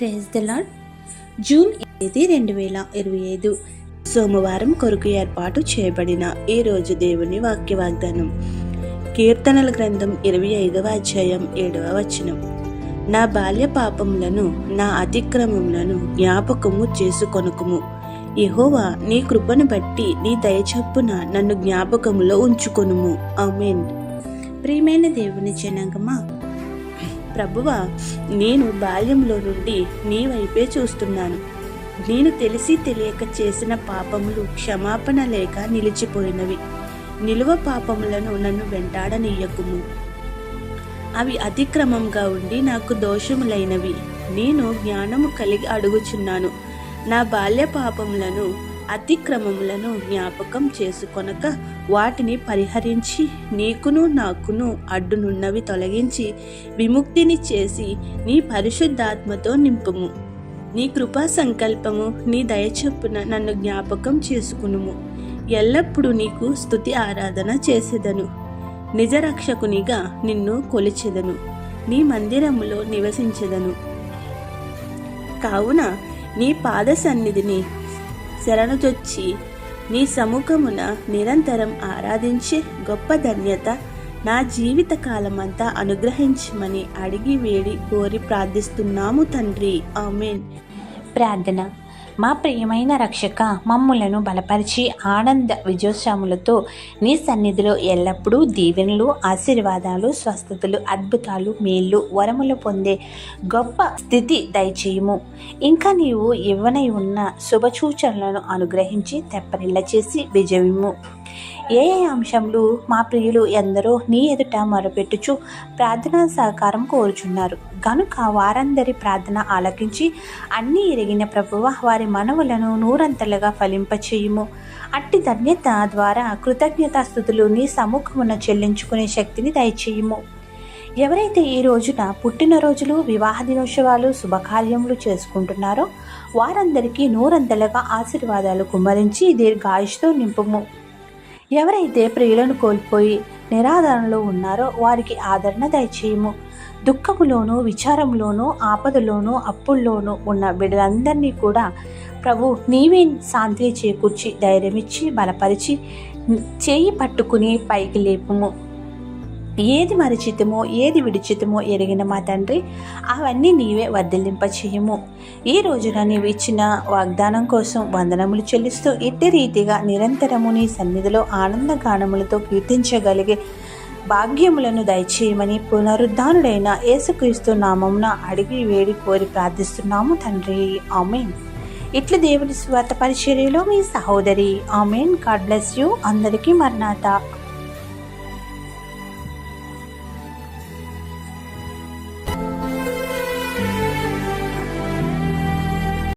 Praise the lord June ఎనిమిది రెండు వేల ఇరవై ఐదు. సోమవారం కొరకు ఏర్పాటు చేయబడిన ఈ రోజు దేవుని వాక్య వాగ్దానం. కీర్తనల గ్రంథం ఇరవై ఐదవ అధ్యాయం ఏడవ వచనం. నా బాల్య పాపములను నా అతిక్రమములను జ్ఞాపకము చేసుకొనుకుము. ఎహోవా నీ కృపను బట్టి నీ దయచొప్పున నన్ను జ్ఞాపకములో ఉంచుకొనుము. ఆమెన్. ప్రియమైన దేవుని జనాంగమా ప్రభువా నేను బాల్యంలో నుండి నీ వైపే చూస్తున్నాను. నేను తెలిసి తెలియక చేసిన పాపములు క్షమాపణ లేక నిలిచిపోయినవి. నిలువ పాపములను నన్ను వెంటాడనీయకుము. అవి అతిక్రమంగా ఉండి నాకు దోషములైనవి. నేను జ్ఞానము కలిగి అడుగుచున్నాను. నా బాల్య పాపములను అతిక్రమములను జ్ఞాపకం చేసుకొనక వాటిని పరిహరించి నీకును నాకును అడ్డునున్నవి తొలగించి విముక్తిని చేసి నీ పరిశుద్ధాత్మతో నింపుము. నీ కృపా సంకల్పము నీ దయచొప్పున నన్ను జ్ఞాపకం చేసుకునుము. ఎల్లప్పుడూ నీకు స్తుతి ఆరాధన చేసేదను. నిజరక్షకునిగా నిన్ను కొలిచెదను. నీ మందిరములో నివసించెదను. కావున నీ పాద సన్నిధిని శరణుజొచ్చి నీ సముఖమున నిరంతరం ఆరాధించే గొప్ప ధన్యత నా జీవిత కాలమంతా అనుగ్రహించమని అడిగి వేడి కోరి ప్రార్థిస్తున్నాము తండ్రి. ఆమెన్. ప్రార్థన. మా ప్రియమైన రక్షక మమ్ములను బలపరిచి ఆనంద విజయోత్సవములతో నీ సన్నిధిలో ఎల్లప్పుడూ దీవెనలు ఆశీర్వాదాలు స్వస్థతలు అద్భుతాలు మేళ్ళు వరములు పొందే గొప్ప స్థితి దయచేయము. ఇంకా నీవు ఇవ్వనై ఉన్న శుభసూచనలను అనుగ్రహించి తెప్పరిల్ల చేసి విజయము ఏ ఏ అంశంలో మా ప్రియులు ఎందరో నీ ఎదుట మొరపెట్టుచు ప్రార్థనా సహకారం కోరుచున్నారు. గనుక వారందరి ప్రార్థన ఆలకించి అన్నీ ఎరిగిన ప్రభువ వారి మనవులను నూరంతలుగా ఫలింపచేయుము. అట్టి ధన్యత ద్వారా కృతజ్ఞతాస్థుతులు నీ సముఖమున చెల్లించుకునే శక్తిని దయచేయము. ఎవరైతే ఈ రోజున పుట్టినరోజులు వివాహ దినోత్సవాలు శుభకార్యములు చేసుకుంటున్నారో వారందరికీ నూరంతలుగా ఆశీర్వాదాలు కుమ్మరించి దీర్ఘాయుష్తో నింపుము. ఎవరైతే ప్రియులను కోల్పోయి నిరాధారణలో ఉన్నారో వారికి ఆదరణ దయచేయము. దుఃఖములోను విచారంలోను ఆపదలోను అప్పుల్లోనూ ఉన్న బిడ్డలందరినీ కూడా ప్రభు నీవే శాంతి చేకూర్చి ధైర్యమిచ్చి బలపరిచి చేయి పట్టుకుని పైకి లేపుము. ఏది మరిచితమో ఏది విడిచితమో ఎరిగిన మా తండ్రి అవన్నీ నీవే వర్ధిల్లింప చేయము ఈ రోజున నీవు ఇచ్చిన వాగ్దానం కోసం వందనములు చెల్లిస్తూ ఇట్టి రీతిగా నిరంతరము నీ సన్నిధిలో ఆనంద గానములతో కీర్తించగలిగే భాగ్యములను దయచేయమని పునరుద్ధానుడైన యేసుక్రీస్తు నామమున అడిగి వేడి కోరి ప్రార్థిస్తున్నాము తండ్రి. ఆమెన్. ఇట్లు దేవుని స్వార్థ పరిచర్యలో మీ సహోదరి ఆమెన్. God bless you. అందరికీ మర్నాథ.